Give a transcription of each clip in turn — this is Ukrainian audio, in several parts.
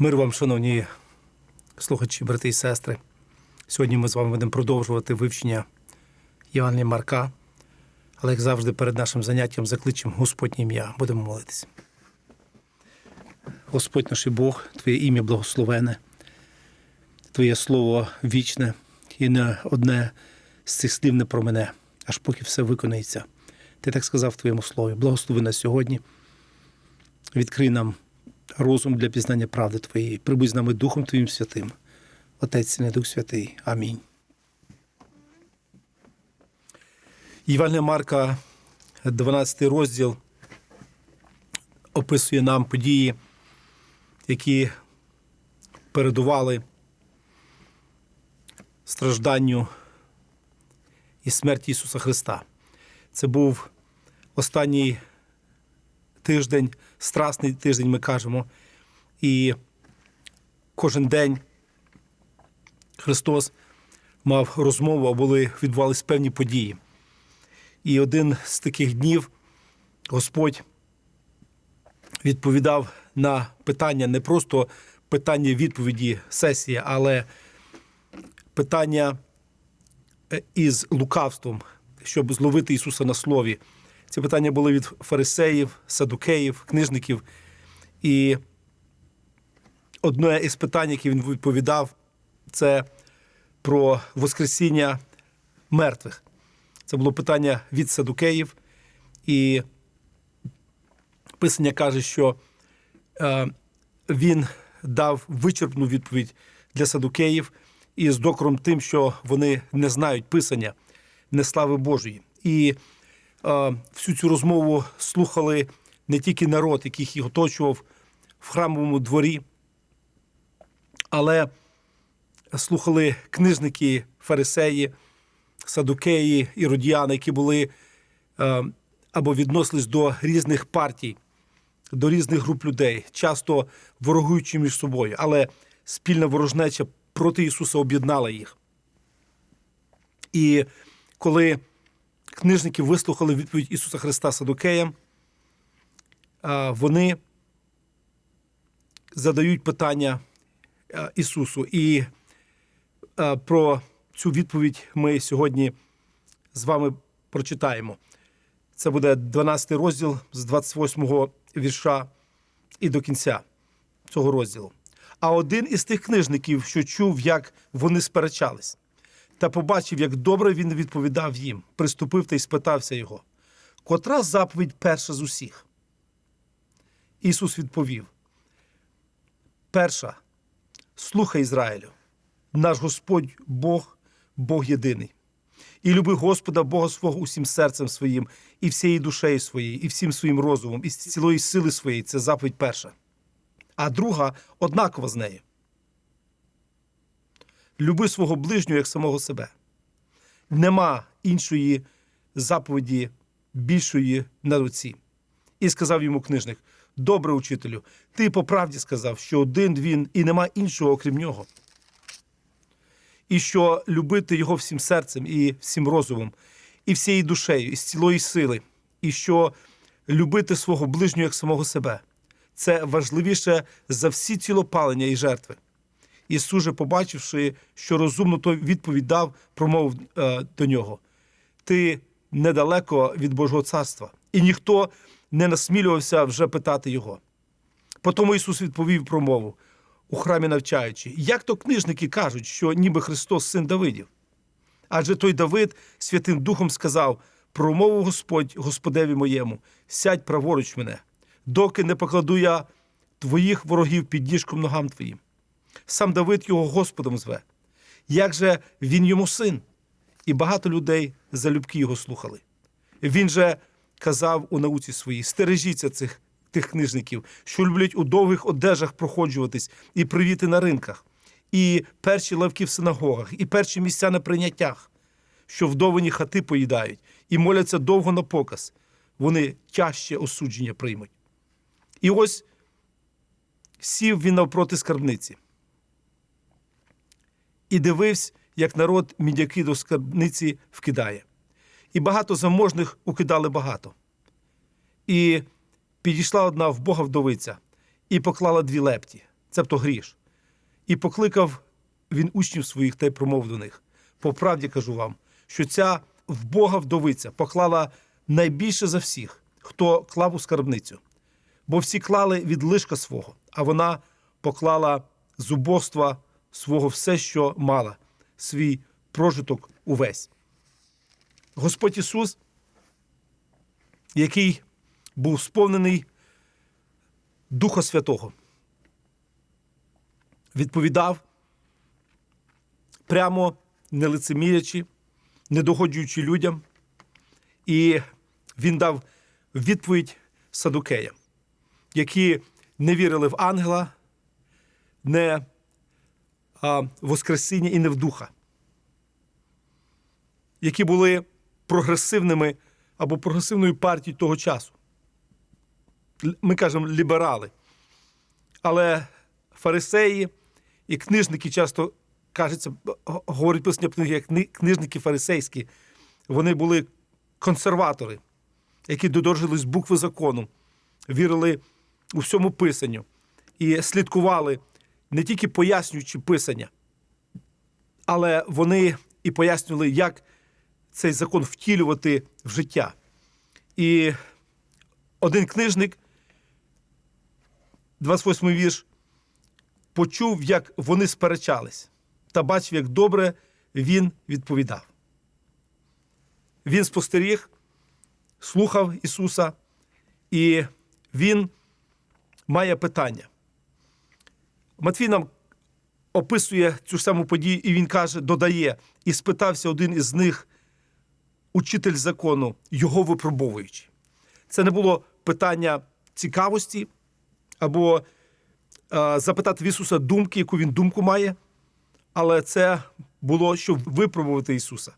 Мир вам, шановні слухачі, брати і сестри. Сьогодні ми з вами будемо продовжувати вивчення Євангелія Марка. Але, як завжди, перед нашим заняттям закличемо Господнє ім'я. Будемо молитися. Господь наш Бог, Твоє ім'я благословене, Твоє слово вічне, і не одне з цих слів не про мене, аж поки все виконається. Ти так сказав в Твоєму слові. Благослови нас сьогодні. Відкрий нам розум для пізнання правди Твоєї. Прибудь з нами Духом Твоїм Святим. Отець і Дух Святий. Амінь. Євангелія Марка, 12 розділ, описує нам події, які передували стражданню і смерті Ісуса Христа. Це був останній тиждень, страсний тиждень, ми кажемо. І кожен день Христос мав розмову, а були відбувалися певні події. І один з таких днів Господь відповідав на питання не просто питання відповіді сесії, але питання е, із лукавством, щоб зловити Ісуса на слові. Ці питання були від фарисеїв, садукеїв, книжників. І одне із питань, яке він відповідав, це про Воскресіння мертвих. Це було питання від садукеїв. І Писання каже, що е, він дав вичерпну відповідь для садукеїв із докором тим, що вони не знають Писання, не слави Божої. І всю цю розмову слухали не тільки народ, який їх оточував в храмовому дворі, але слухали книжники, фарисеї, садукеї, іродіяни, які були або відносились до різних партій, до різних груп людей, часто ворогуючи між собою, але спільна ворожнеча проти Ісуса об'єднала їх. І коли книжники вислухали відповідь Ісуса Христа Садукеям, вони задають питання Ісусу. І про цю відповідь ми сьогодні з вами прочитаємо. Це буде 12 розділ з 28 вірша і до кінця цього розділу. А один із тих книжників, що чув, як вони сперечались, та побачив, як добре він відповідав їм, приступив та й спитався його, котра заповідь перша з усіх? Ісус відповів: Перша, слухай Ізраїлю, наш Господь Бог, Бог єдиний. І люби Господа Бога свого усім серцем своїм, і всією душею своєю, і всім своїм розумом, і з цілої сили своєї. Це заповідь перша. А друга однакова з нею. Люби свого ближнього як самого себе. Нема іншої заповіді більшої на руці. І сказав йому книжник: Добре, учителю, ти по правді сказав, що один він і нема іншого, окрім нього. І що любити його всім серцем і всім розумом, і всією душею, і з цілої сили, і що любити свого ближнього як самого себе. Це важливіше за всі цілопалення і жертви. Ісус же, побачивши, що розумно той відповідь дав, промовив е, до нього: Ти недалеко від Божого царства, і ніхто не насмілювався вже питати його. Потому Ісус відповів промову у храмі навчаючи, як то книжники кажуть, що ніби Христос син Давидів. Адже той Давид Святим Духом сказав: промовив Господь Господеві моєму, сядь праворуч мене, доки не покладу я твоїх ворогів під діжком ногам твоїм. Сам Давид його Господом зве. Як же він йому син? І багато людей залюбки його слухали. Він же казав у науці своїй: стережіться цих тих книжників, що люблять у довгих одежах проходжуватись і привіти на ринках, і перші лавки в синагогах, і перші місця на прийняттях, що вдовині хати поїдають, і моляться довго на показ. Вони тяжче осудження приймуть. І ось сів він навпроти скарбниці. І дивився, як народ мідяки до скарбниці вкидає. І багато заможних укидали багато. І підійшла одна вбога вдовиця і поклала дві лепті. цебто гріш. І покликав він учнів своїх та й промов до них. По правді кажу вам, що ця в Бога вдовиця поклала найбільше за всіх, хто клав у скарбницю. Бо всі клали від лишка свого, а вона поклала з убогства свого все, що мала, свій прожиток увесь. Господь Ісус, який був сповнений Духа Святого, відповідав прямо не лицемірячи, не догоджуючи людям, і він дав відповідь садукеям, які не вірили в ангела, не Воскресіння і не в духа, які були прогресивними або прогресивною партією того часу. Ми кажемо ліберали. Але фарисеї і книжники часто кажеться, г- говорять писання книги, як книжники фарисейські. Вони були консерватори, які додержались букви закону, вірили у всьому писанню і слідкували не тільки пояснюючи писання, але вони і пояснювали, як цей закон втілювати в життя. І один книжник, 28 вірш, почув, як вони сперечались, та бачив, як добре він відповідав. Він спостеріг, слухав Ісуса, і він має питання. Матвій нам описує цю саму подію, і він каже, додає, і спитався один із них, учитель закону, його випробовуючи. Це не було питання цікавості або е, запитати в Ісуса думки, яку він думку має, але це було, щоб випробувати Ісуса.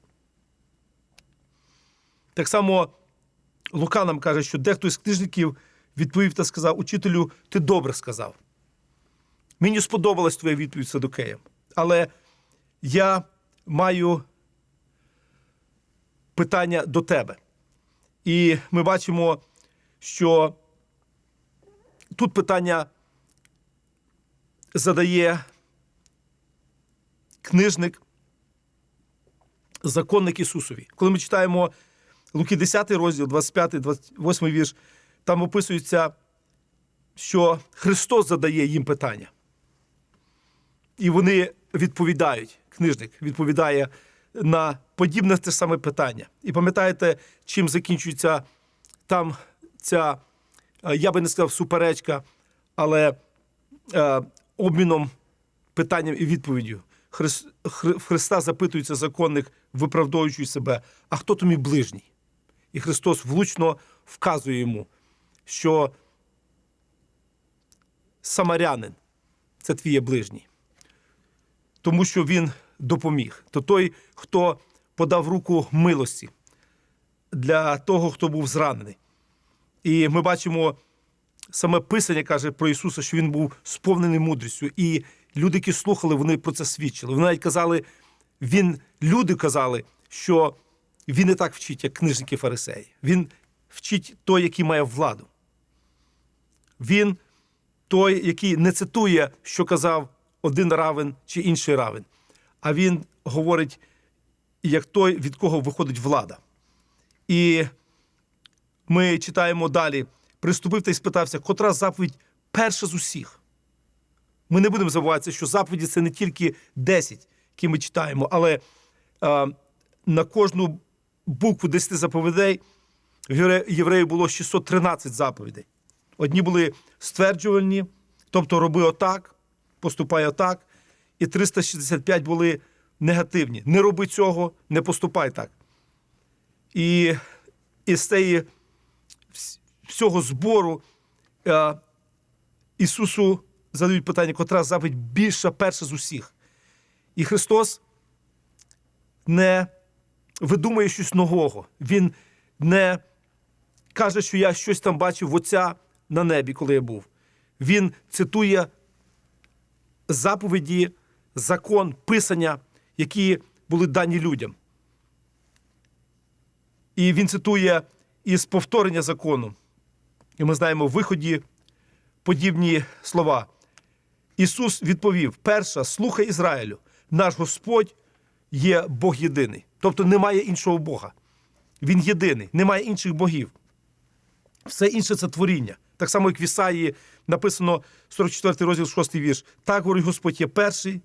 Так само Лука нам каже, що дехто з книжників відповів та сказав: Учителю, ти добре сказав. Мені сподобалась твоя відповідь Садокеям, але я маю питання до тебе. І ми бачимо, що тут питання задає книжник, законник Ісусові. Коли ми читаємо Луки 10 розділ, 25, 28 вірш, там описується, що Христос задає їм питання. І вони відповідають. Книжник відповідає на подібне те саме питання. І пам'ятаєте, чим закінчується там ця, е, я би не сказав, суперечка, але е, обміном питанням і відповіддю. Хрис, Хри- Христа запитується законник, виправдовуючи себе, а хто то мій ближній? І Христос влучно вказує йому, що самарянин це твій ближній тому що він допоміг. То той, хто подав руку милості для того, хто був зранений. І ми бачимо саме Писання каже про Ісуса, що Він був сповнений мудрістю. І люди, які слухали, вони про це свідчили. Вони навіть казали, він, люди казали, що він не так вчить, як книжники фарисеї. Він вчить той, який має владу. Він той, який не цитує, що казав один равен чи інший равен, а він говорить, як той, від кого виходить влада. І ми читаємо далі: приступив та й спитався, котра заповідь перша з усіх. Ми не будемо забуватися, що заповіді це не тільки 10, які ми читаємо, але а, на кожну букву 10 заповідей в євре- євреїв було 613 заповідей. Одні були стверджувальні, тобто роби отак, поступай отак, і 365 були негативні. Не роби цього, не поступай так. І із цієї всього збору е, Ісусу задають питання, котра заповідь більша перша з усіх. І Христос не видумує щось нового. Він не каже, що я щось там бачив в Отця на небі, коли я був. Він цитує заповіді, закон, писання, які були дані людям. І він цитує із повторення закону. І ми знаємо в виході подібні слова. Ісус відповів: перша, слухай Ізраїлю, наш Господь є Бог єдиний. Тобто немає іншого Бога. Він єдиний, немає інших богів. Все інше це творіння. Так само, як в Ісаї написано 44 розділ, 6 вірш. Так говорить Господь є перший,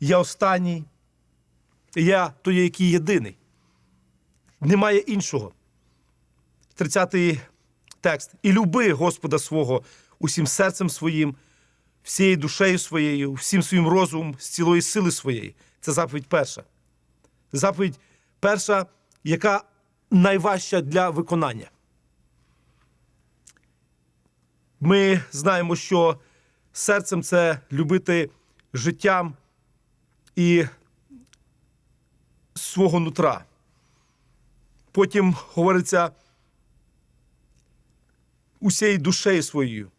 я останній, я той, який єдиний. Немає іншого. 30-й текст. І люби Господа свого усім серцем своїм, всією душею своєю, всім своїм розумом, з цілої сили своєї. Це заповідь перша. Заповідь перша, яка найважча для виконання. Ми знаємо, що серцем це любити життям і свого нутра. Потім говориться усією душею своєю,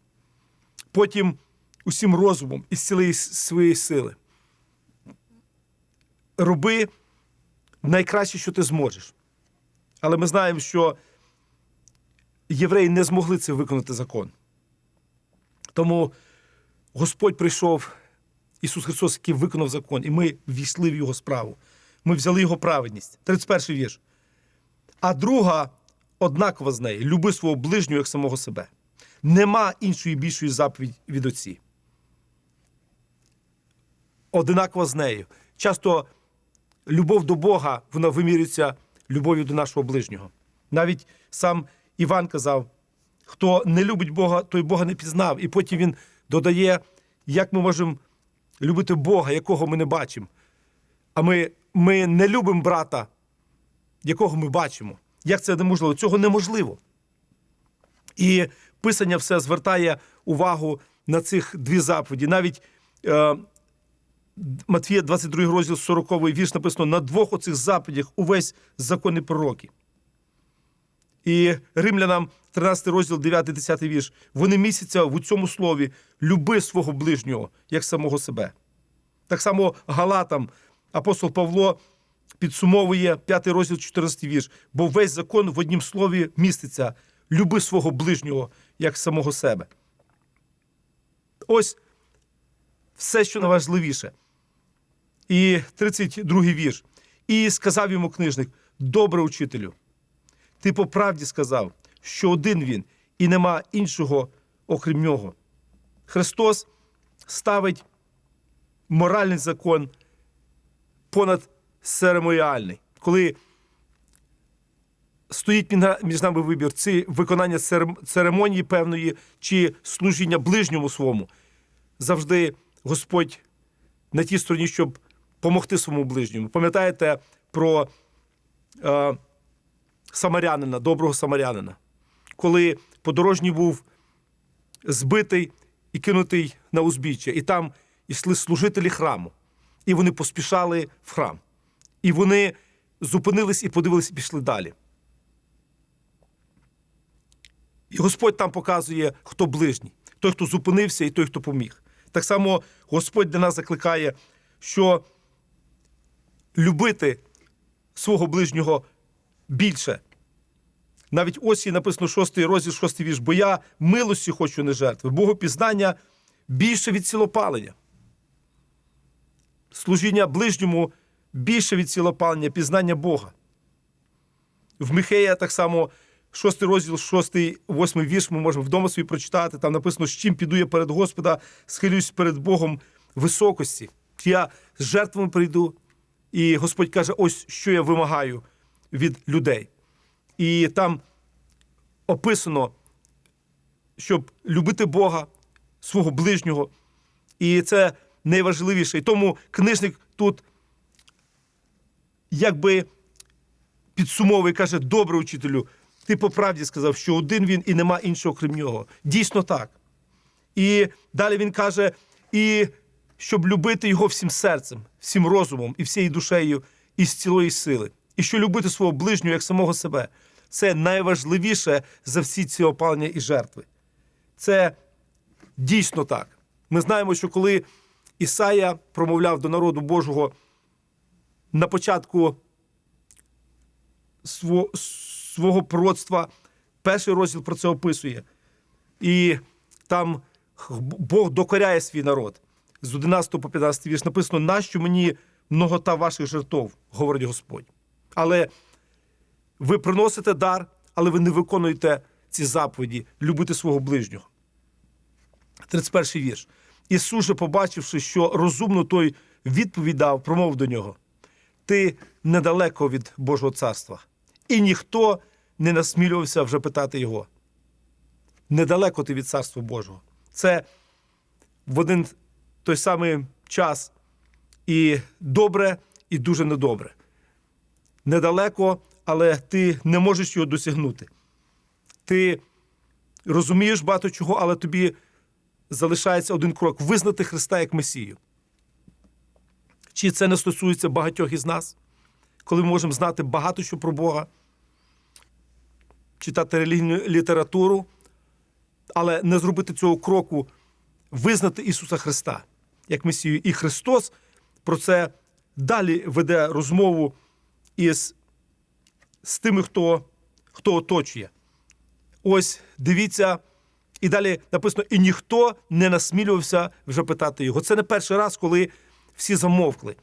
потім усім розумом і з цілої своєї сили. Роби найкраще, що ти зможеш. Але ми знаємо, що євреї не змогли це виконати закон. Тому Господь прийшов, Ісус Христос, який виконав закон, і ми ввійшли в Його справу. Ми взяли Його праведність. 31 вірш. А друга однакова з неї люби свого ближнього як самого себе. Нема іншої більшої заповіді від Отці. Одинакова з нею. Часто любов до Бога вона вимірюється любов'ю до нашого ближнього. Навіть сам Іван казав: хто не любить Бога, той Бога не пізнав. І потім він додає, як ми можемо любити Бога, якого ми не бачимо. А ми, ми не любимо брата, якого ми бачимо. Як це неможливо? Цього неможливо. І Писання все звертає увагу на цих дві заповіді. Навіть е, Матвія, 22 розділ 40 вірш написано: на двох оцих заповідях увесь закон і пророки. І римлянам 13 розділ, 9-10 вірш. Вони місяця в цьому слові люби свого ближнього, як самого себе. Так само Галатам апостол Павло підсумовує 5 розділ 14 вірш, бо весь закон в однім слові міститься люби свого ближнього, як самого себе. Ось все, що найважливіше. І 32 вірш. І сказав йому книжник: добре учителю, ти по правді сказав, що один він, і нема іншого, окрім нього. Христос ставить моральний закон понад церемоніальний. Коли стоїть між нами вибір, це виконання церемонії певної чи служіння ближньому своєму, завжди Господь на тій стороні, щоб помогти своєму ближньому. Пам'ятаєте про е, самарянина, доброго самарянина, коли подорожній був збитий і кинутий на узбіччя, і там йшли служителі храму, і вони поспішали в храм. І вони зупинились і подивились, і пішли далі. І Господь там показує, хто ближній, той, хто зупинився, і той, хто поміг. Так само Господь для нас закликає, що любити свого ближнього більше. Навіть ось і написано 6 розділ, 6 вірш, бо я милості хочу не жертви, Богопізнання більше від цілопалення. Служіння ближньому більше від цілопалення, пізнання Бога. В Михея так само 6 розділ, 6, 8 вірш ми можемо вдома собі прочитати. Там написано, з чим піду я перед Господа, схилюсь перед Богом високості. Я з жертвами прийду, і Господь каже: ось що я вимагаю від людей. І там описано, щоб любити Бога, свого ближнього. І це найважливіше. І тому книжник тут якби підсумовує, каже: добре учителю, ти по правді сказав, що один він і нема іншого крім нього. Дійсно так. І далі він каже: і щоб любити його всім серцем, всім розумом і всією душею, і з цілої сили. І що любити свого ближнього як самого себе. Це найважливіше за всі ці опалення і жертви. Це дійсно так. Ми знаємо, що коли Ісая промовляв до народу Божого на початку свого, пророцтва, перший розділ про це описує. І там Бог докоряє свій народ. З 11 по 15 вірш написано: нащо мені многота ваших жертв, говорить Господь. Але ви приносите дар, але ви не виконуєте ці заповіді, любити свого ближнього. 31 вірш. Ісус же, побачивши, що розумно той відповідь дав, промовив до нього: Ти недалеко від Божого царства, і ніхто не насмілювався вже питати його. Недалеко ти від царства Божого. Це в один той самий час і добре, і дуже недобре. Недалеко, але ти не можеш його досягнути. Ти розумієш багато чого, але тобі залишається один крок визнати Христа як Месію. Чи це не стосується багатьох із нас, коли ми можемо знати багато що про Бога, читати релігійну літературу, але не зробити цього кроку, визнати Ісуса Христа як Месію. І Христос про це далі веде розмову із з тими, хто, хто оточує. Ось дивіться, і далі написано: і ніхто не насмілювався вже питати його. Це не перший раз, коли всі замовкли,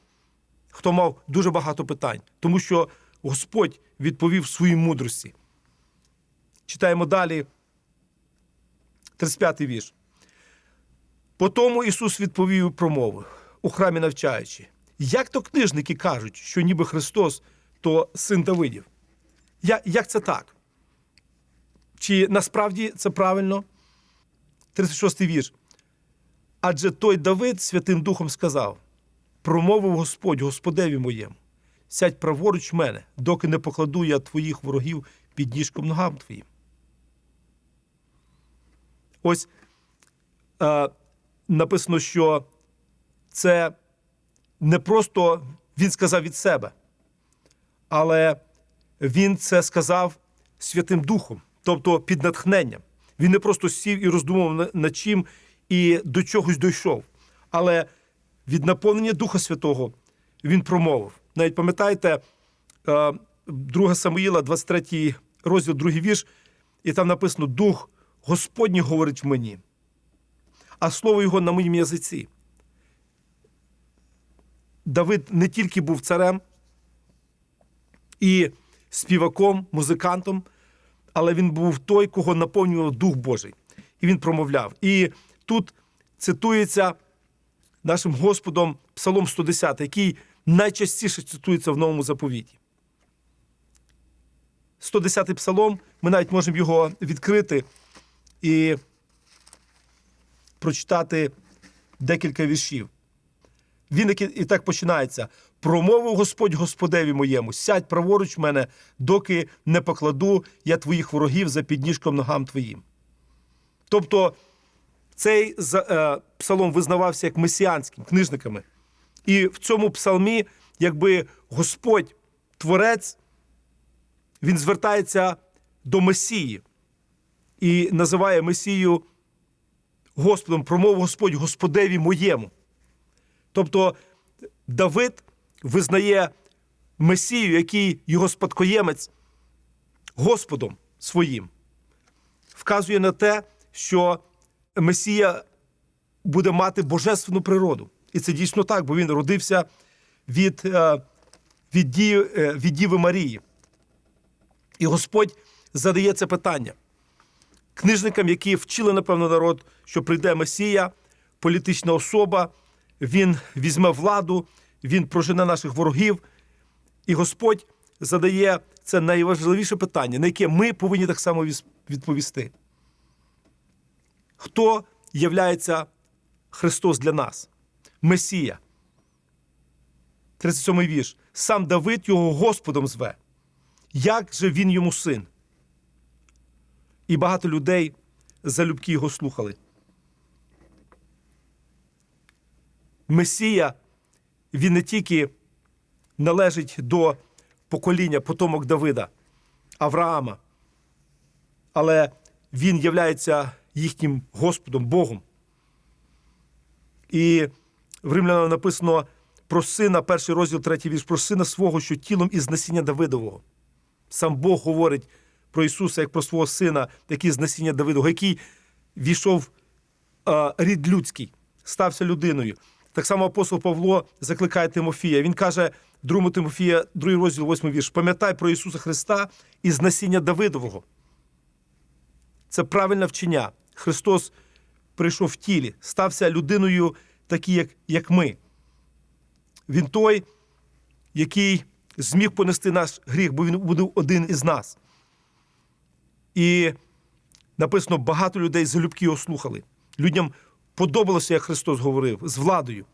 хто мав дуже багато питань, тому що Господь відповів своїй мудрості. Читаємо далі 35-й вірш. По тому Ісус відповів і промовив у храмі навчаючи, як то книжники кажуть, що ніби Христос то син Давидів. Я, як це так? Чи насправді це правильно? 36 вірш. Адже той Давид Святим Духом сказав: промовив Господь Господеві моєму, сядь праворуч мене, доки не покладу я твоїх ворогів під ніжком ногам твоїм. Ось е, написано, що це не просто він сказав від себе, але він це сказав Святим Духом, тобто під натхненням. Він не просто сів і роздумував над чим і до чогось дійшов. Але від наповнення Духа Святого він промовив. Навіть пам'ятаєте, е, 2 Самуїла, 23 розділ, 2 вірш, і там написано: Дух Господній говорить мені, а слово його на моїм язиці. Давид не тільки був царем і співаком, музикантом, але він був той, кого наповнював Дух Божий. І він промовляв. І тут цитується нашим Господом Псалом 110, який найчастіше цитується в новому заповіті. 110-й псалом, ми навіть можемо його відкрити і прочитати декілька віршів. Він і так починається: промовив Господь Господеві моєму, сядь праворуч мене, доки не покладу я твоїх ворогів за підніжком ногам твоїм. Тобто цей е, псалом визнавався як месіанським книжниками. І в цьому псалмі, якби Господь, Творець, він звертається до Месії і називає Месію Господом, промов Господь Господеві моєму. Тобто Давид визнає Месію, який його спадкоємець Господом своїм, вказує на те, що Месія буде мати божественну природу. І це дійсно так, бо він родився від, е, від, Дії, е, від Діви Марії. І Господь задає це питання книжникам, які вчили, напевно, народ, що прийде Месія, політична особа, він візьме владу, він прожене наших ворогів. І Господь задає це найважливіше питання, на яке ми повинні так само відповісти. Хто являється Христос для нас? Месія. 37 вірш. Сам Давид його Господом зве. Як же він йому син? І багато людей залюбки його слухали. Месія, він не тільки належить до покоління потомок Давида, Авраама, але він являється їхнім Господом, Богом. І в Римлянам написано про сина, перший розділ, третій вірш, про сина свого, що тілом із насіння Давидового. Сам Бог говорить про Ісуса як про свого сина, який з насіння Давидового, який війшов рід людський, стався людиною. Так само апостол Павло закликає Тимофія. Він каже, 2 Тимофія, 2 розділ, 8 вірш: пам'ятай про Ісуса Христа із насіння Давидового. Це правильне вчення. Христос прийшов в тілі, стався людиною, такий, як, як ми. Він той, який зміг понести наш гріх, бо він був один із нас. І написано, багато людей залюбки його слухали. Людям подобалося, як Христос говорив, з владою.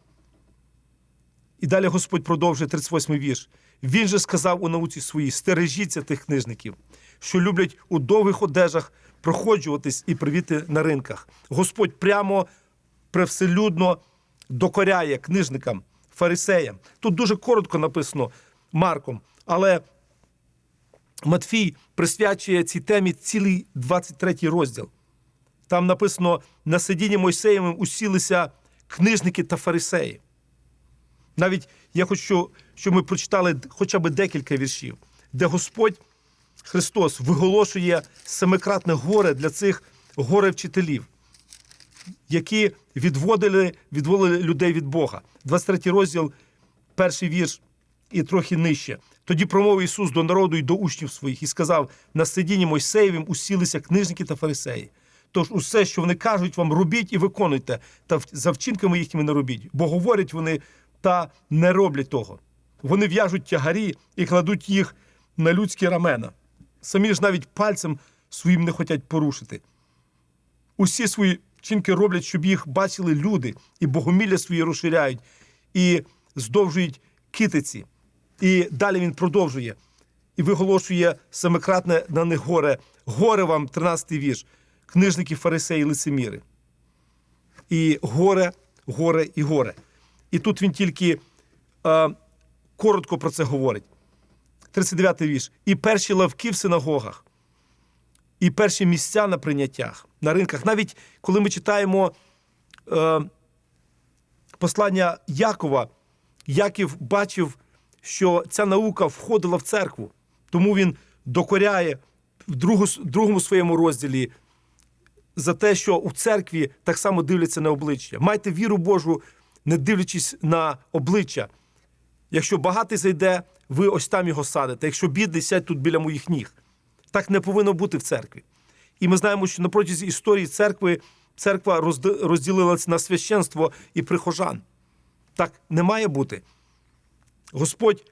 І далі Господь продовжує 38-й вірш. Він же сказав у науці своїй: стережіться тих книжників, що люблять у довгих одежах проходжуватись і привіти на ринках. Господь прямо привселюдно докоряє книжникам, фарисеям. Тут дуже коротко написано Марком, але Матфій присвячує цій темі цілий 23 розділ. Там написано: на сидінні Мойсеєвим усілися книжники та фарисеї. Навіть я хочу, щоб ми прочитали хоча б декілька віршів, де Господь Христос виголошує семикратне горе для цих горе-вчителів, які відводили, відводили людей від Бога. 23 розділ, перший вірш і трохи нижче. Тоді промовив Ісус до народу і до учнів своїх і сказав: на сидінні Мойсеєвим усілися книжники та фарисеї. Тож усе, що вони кажуть вам, робіть і виконуйте, та за вчинками їхніми не робіть, бо говорять вони та не роблять того. Вони в'яжуть тягарі і кладуть їх на людські рамена. Самі ж навіть пальцем своїм не хочуть порушити. Усі свої вчинки роблять, щоб їх бачили люди, і богомілля свої розширяють, і здовжують китиці. І далі він продовжує і виголошує семикратне на них горе. Горе вам, 13-й вірш, книжники, фарисеї, лицеміри. І горе, горе і горе. І тут він тільки е, коротко про це говорить. 39-й вірш. І перші лавки в синагогах, і перші місця на прийняттях, на ринках. Навіть коли ми читаємо е, послання Якова, Яків бачив, що ця наука входила в церкву, тому він докоряє в другому своєму розділі за те, що у церкві так само дивляться на обличчя. Майте віру Божу, не дивлячись на обличчя. Якщо багатий зайде, ви ось там його садите. Якщо бідний, сядь тут біля моїх ніг. Так не повинно бути в церкві. І ми знаємо, що на протязі історії церкви церква розділилася на священство і прихожан. Так не має бути. Господь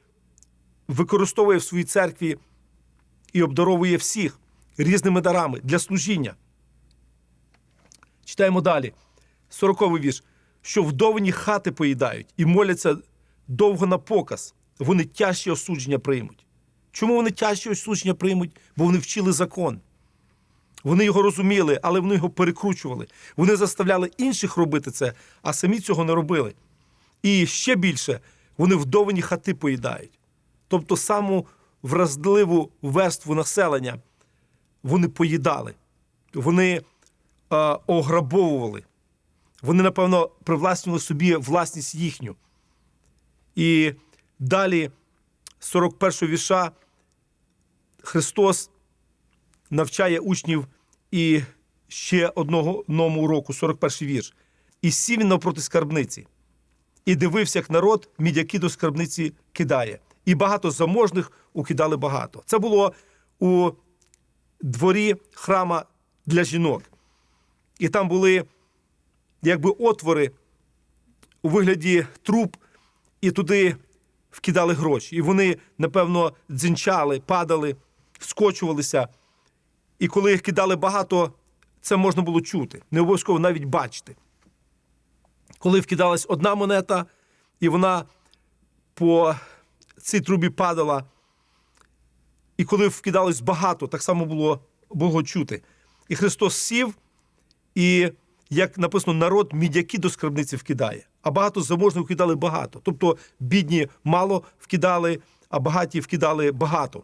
використовує в своїй церкві і обдаровує всіх різними дарами для служіння. Читаємо далі. 40 вірш. Що вдовені хати поїдають і моляться довго на показ. Вони тяжчі осудження приймуть. Чому вони тяжчі осудження приймуть? Бо вони вчили закон. Вони його розуміли, але вони його перекручували. Вони заставляли інших робити це, а самі цього не робили. І ще більше вони вдовені хати поїдають. Тобто саму вразливу верству населення вони поїдали, вони ограбовували. Вони, напевно, привласнювали собі власність їхню. І далі, з 41 віша, Христос навчає учнів і ще одного новому уроку, 41-й вірш. І сів він навпроти скарбниці, і дивився, як народ мідяки до скарбниці кидає. І багато заможних укидали багато. Це було у дворі храма для жінок. І там були якби отвори у вигляді труб, і туди вкидали гроші. І вони, напевно, дзінчали, падали, скочувалися. І коли їх кидали багато, це можна було чути, не обов'язково навіть бачити. Коли вкидалась одна монета, і вона по цій трубі падала, і коли вкидалось багато, так само було, було чути. І Христос сів, і, як написано, народ мідяки до скарбниці вкидає, а багато заможних вкидали багато. Тобто бідні мало вкидали, а багаті вкидали багато.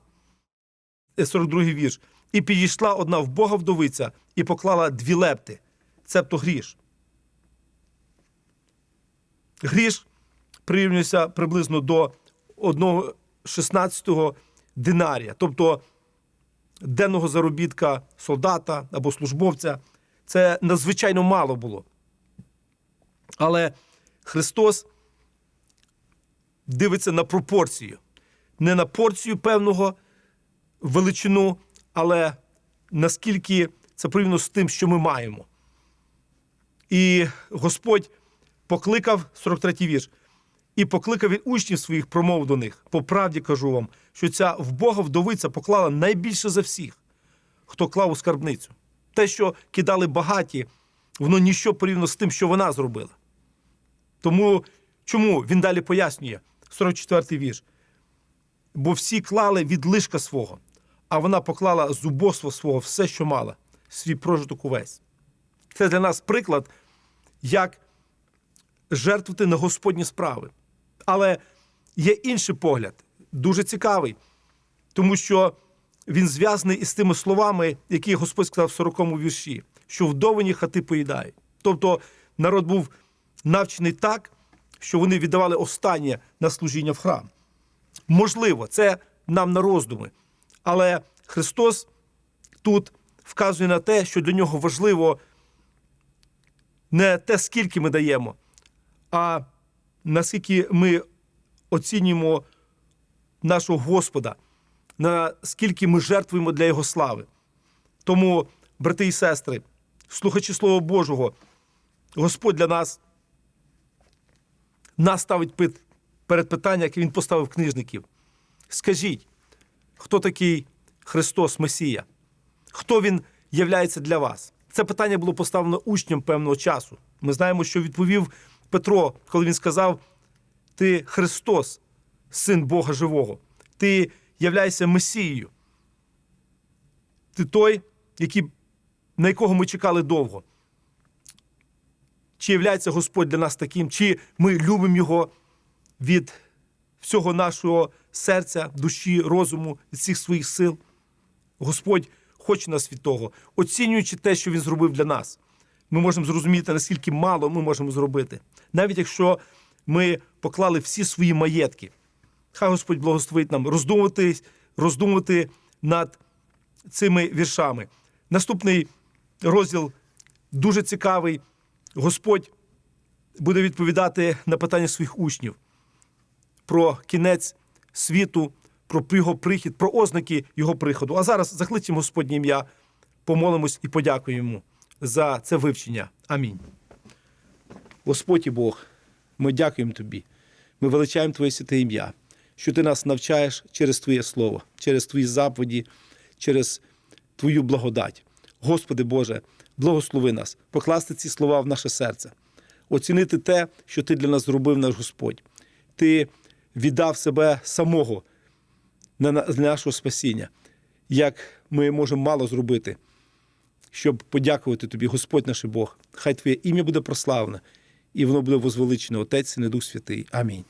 42-й вірш. І підійшла одна в Бога вдовиця і поклала дві лепти, цебто гріш. Гріш прирівнюється приблизно до 1,16 динарія, тобто денного заробітка солдата або службовця. Це надзвичайно мало було. Але Христос дивиться на пропорцію, не на порцію певного величину, але наскільки це порівняно з тим, що ми маємо. І Господь покликав 43-й вірш. І покликав він учнів своїх, промов до них. По правді кажу вам, що ця в Бога вдовиця поклала найбільше за всіх, хто клав у скарбницю. Те, що кидали багаті, воно ніщо порівняно з тим, що вона зробила. Тому чому він далі пояснює, 44-й вірш. Бо всі клали від лишка свого, а вона поклала з убоства свого все, що мала, свій прожиток увесь. Це для нас приклад, як жертвувати на Господні справи. Але є інший погляд, дуже цікавий, тому що він зв'язаний із тими словами, які Господь сказав в 40-му вірші, що вдовині хати поїдають. Тобто народ був навчений так, що вони віддавали останнє на служіння в храм. Можливо, це нам на роздуми. Але Христос тут вказує на те, що для нього важливо не те, скільки ми даємо, а наскільки ми оцінюємо нашого Господа, наскільки ми жертвуємо для Його слави. Тому, брати і сестри, слухачі Слова Божого, Господь для нас нас ставить перед питанням, яке Він поставив книжників. Скажіть, хто такий Христос Месія? Хто він являється для вас? Це питання було поставлено учням певного часу. Ми знаємо, що відповів Петро, коли він сказав: Ти Христос, син Бога живого, ти являєшся Месією. Ти той, який, на якого ми чекали довго. Чи являється Господь для нас таким, чи ми любимо Його від всього нашого серця, душі, розуму, від всіх своїх сил? Господь хоче нас від того, оцінюючи те, що Він зробив для нас. Ми можемо зрозуміти, наскільки мало ми можемо зробити, навіть якщо ми поклали всі свої маєтки. Хай Господь благословить нам роздумувати, роздумувати над цими віршами. Наступний розділ дуже цікавий. Господь буде відповідати на питання своїх учнів про кінець світу, про його прихід, про ознаки його приходу. А зараз закличемо Господнє ім'я, помолимось і подякуємо йому за це вивчення. Амінь. Господь і Бог, ми дякуємо Тобі. Ми величаємо Твоє святе ім'я, що Ти нас навчаєш через Твоє Слово, через Твої заповіді, через Твою благодать. Господи Боже, благослови нас, покласти ці слова в наше серце, оцінити те, що Ти для нас зробив, наш Господь. Ти віддав себе самого для нашого спасіння, як ми можемо мало зробити, щоб подякувати Тобі, Господь наш Бог. Хай Твоє ім'я буде прославлене, і воно буде возвеличене, Отець і Дух Святий. Амінь.